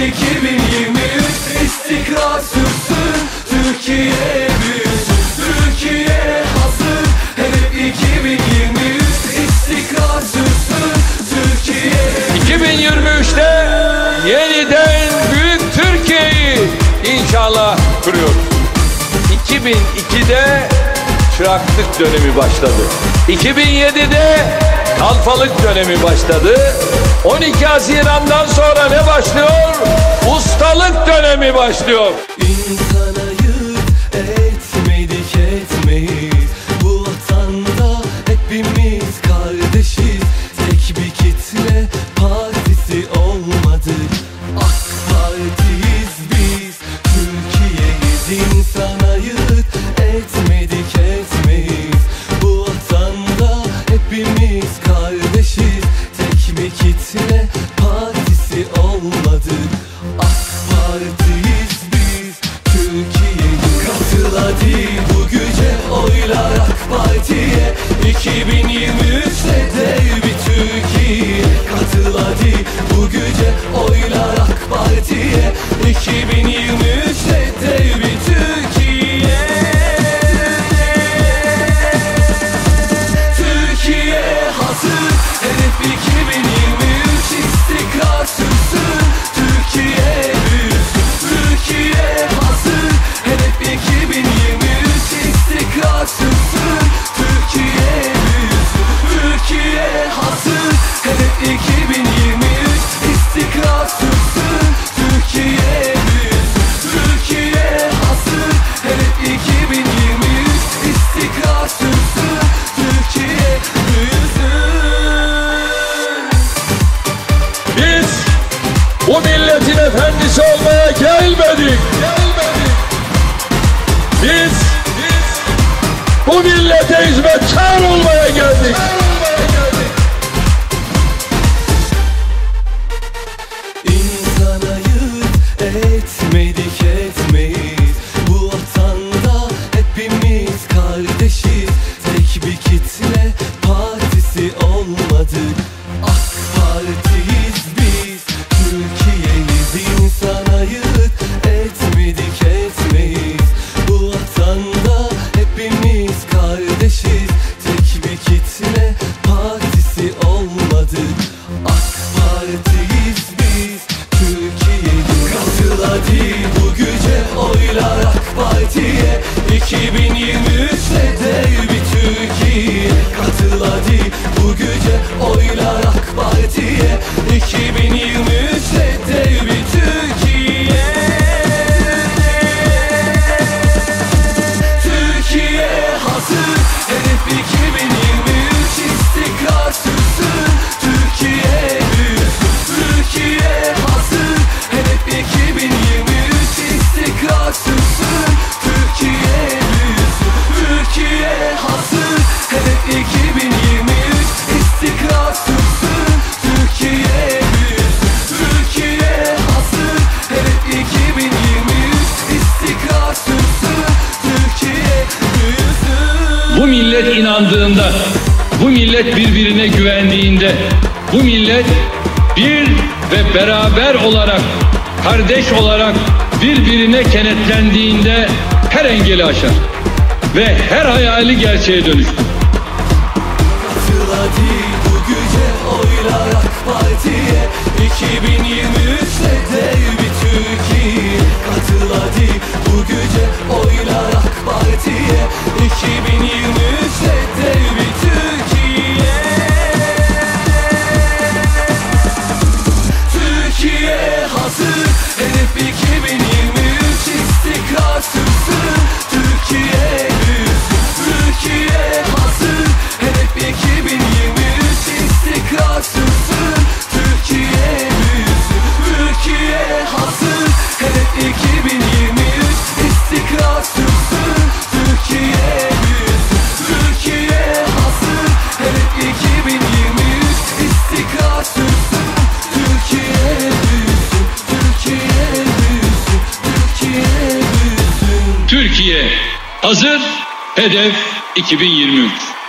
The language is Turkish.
2023 istikrar sürsün Türkiye büyüsün Türkiye hazır Hedef 2023 istikrar sürsün Türkiye 2023'te yeniden büyük Türkiye'yi inşallah kuruyoruz. 2002'de çıraklık dönemi başladı. 2007'de kalfalık dönemi başladı. 12 Haziran'dan sonra ne başlıyor? Dönemi başlıyor. İnsan Bu vatanda hepimiz kardeşiz. Tek bir kitle partisi olmadık. AK biz. Türkiye'yiz insan ayırt etmedik Bu vatanda hepimiz kardeşiz. Tek bir kitle partisi olmadık Partiyiz biz. Türkiye'yi Katıl hadi bu güce oylar AK Parti'ye milletin efendisi olmaya gelmedik. Biz bu millete hizmetkar olmaya geldik. İnsan ayırt etmedik etmeyiz Bu kardeşiz Tek bir kitle partisi olmadık AK Partiyiz kardeşiz Tek bir kitle partisi olmadık AK Partiyiz biz Türkiye'yiz Katıl hadi bu güce oylar AK Parti'ye 2023'te dev bir Türkiye Katıl hadi bu güce oylar AK Parti'ye 2023'te millet inandığında, bu millet birbirine güvendiğinde, bu millet bir ve beraber olarak, kardeş olarak birbirine kenetlendiğinde her engeli aşar ve her hayali gerçeğe AK Parti'ye 2023'te dev bir Türkiye hazır Hedef 2023 istikrar sürsün Türkiye büyüsün Türkiye hazır Hedef 2023 istikrar sürsün Türkiye büyüsün Türkiye büyüsün Türkiye büyüsün Türkiye hazır, hedef 2023.